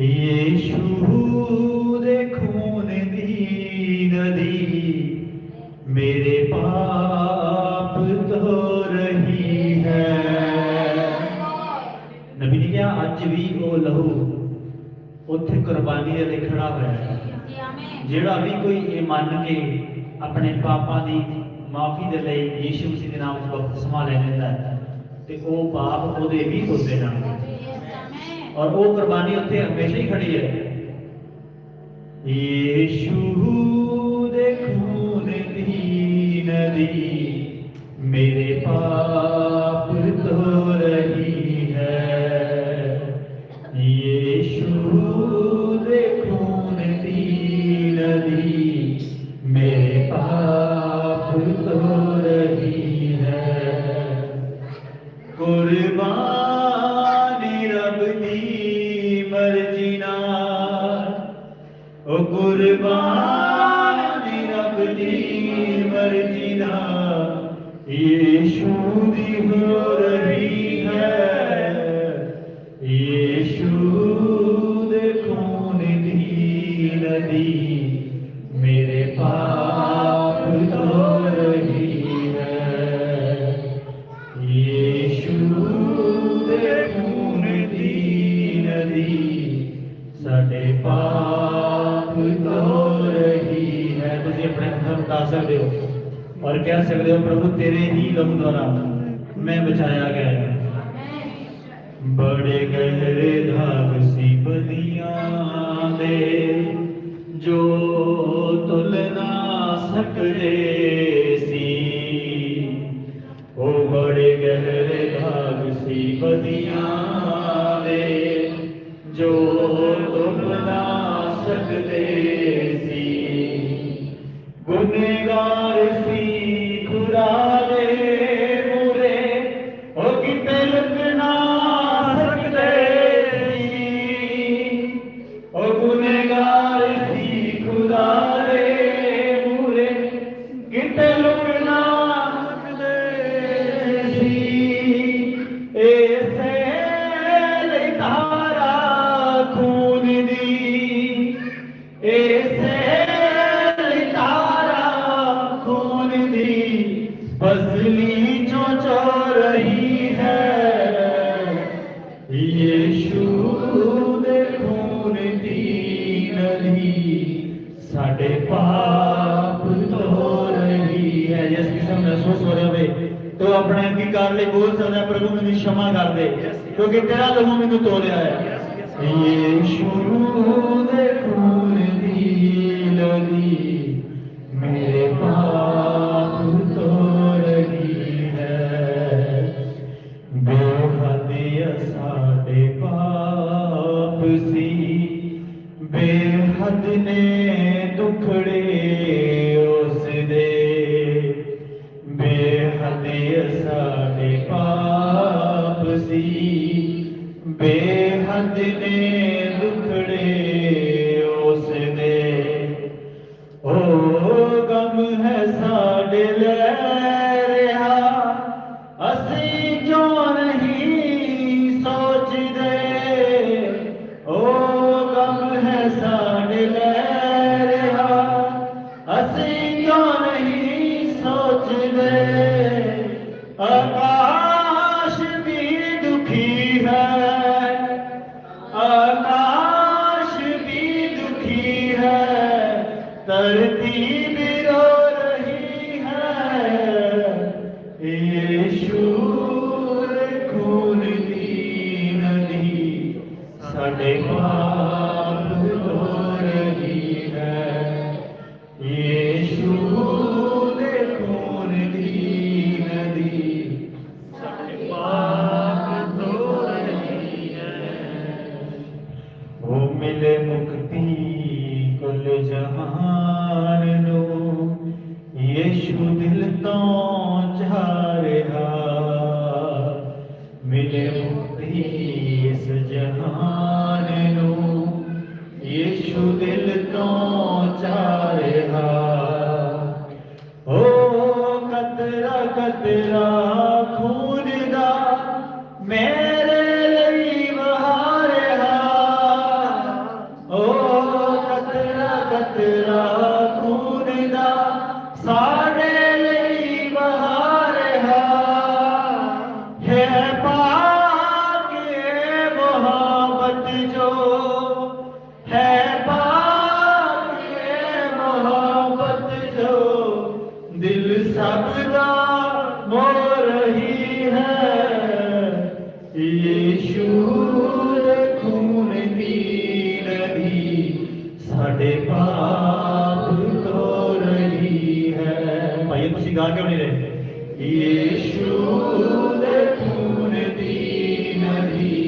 ਯੀਸ਼ੂ ਦੇ ਖੂਨ ਦੀ ਨਦੀ ਮੇਰੇ ਪਾਪ ਧੋ ਰਹੀ ਹੈ। ਨਬੀ ਨੇ ਕਿਹਾ, ਅੱਜ ਵੀ ਉਹ ਲਹੂ ਉੱਥੇ ਕੁਰਬਾਨੀ ਦੇ ਲਈ ਖੜਾ ਹੋਇਆ ਜਿਹੜਾ ਵੀ ਕੋਈ ਇਹ ਮੰਨ ਕੇ ਆਪਣੇ ਪਾਪਾਂ ਦੀ ਮਾਫੀ ਦੇ ਲਈ ਯੀਸ਼ੂ ਮਸੀਹ ਦੇ ਨਾਮ ਵਿੱਚ ਬਪਤਿਸਮਾ ਲੈ ਲੈਂਦਾ ਹੈ ਤੇ ਉਹ ਪਾਪ ਉਹਦੇ ਵੀ ਧੋਤੇ ਜਾਣਗੇ। اور وہ قربانی ہوتے ہمیشہ ہی کھڑی ہے۔ یشو دیکھون خون تھی ندی میرے پاپ تو رہی ہے۔ یشو دیکھون خون تھی ندی میرے پاپ قربان اپنی مرضی نہ یہ شودی ہو رہی ہے یہ شود کون دی ندی میرے پاپ دھو رہی ہے یہ شود کون دی ندی سڈے پاپ ਸਾਡੇ ਪਾਪ ਧੋ ਰਹੀ ਹੈ ਤੁਸੀਂ ਆਪਣੇ ਹੱਥਾਂ ਨੂੰ ਉਠਾ ਸਕਦੇ ਹੋ ਔਰ ਕਹਿ ਸਕਦੇ ਹੋ ਪ੍ਰਭੂ ਤੇਰੇ ਹੀ ਲਹੂ ਦੁਆਰਾ ਮੈਂ ਬਚਾਇਆ ਗਿਆ ਹਾਂ ਬੜੇ ਗਹਿਰੇ ਧਾਗ ਸੀ ਬਦੀਆਂ ਦੇ ਜੋ ਤੁਲ ਨਾ ਸਕਦੇ ਸੀ ਉਹ ਬੜੇ ਗਹਿਰੇ ਧਾਗ ਸੀ ਬਦੀਆਂ ਦੇ ਜੋ ਤੁਲ ਨਾ ਸਕਦੇ ਸੀ ਗੁਨੇਗਾਰ ਸੀ। تو اپنے کی کار لے بول سکتا ہے پربھو میری شما کر دے۔ کیونکہ تیرا لوگوں میں تو توڑیا ہے شروی میرے پاپ تو لگی ہے بے حد ساڑے پاپ سی بے حد نے دکھڑے اس دے بے حد ساڑے پاپ سی، بے দিবে ترتیب رو رہی ہے۔ یشور کھول دی ندی ساڈے پاس ਕਤਰਾ ਕਤਰਾ ਖੂਨ ਦਾ ਮੈਂ ساڈے پاپ دھو رہی ہے بھائی گا کیوں نہیں رہے خون دی ندی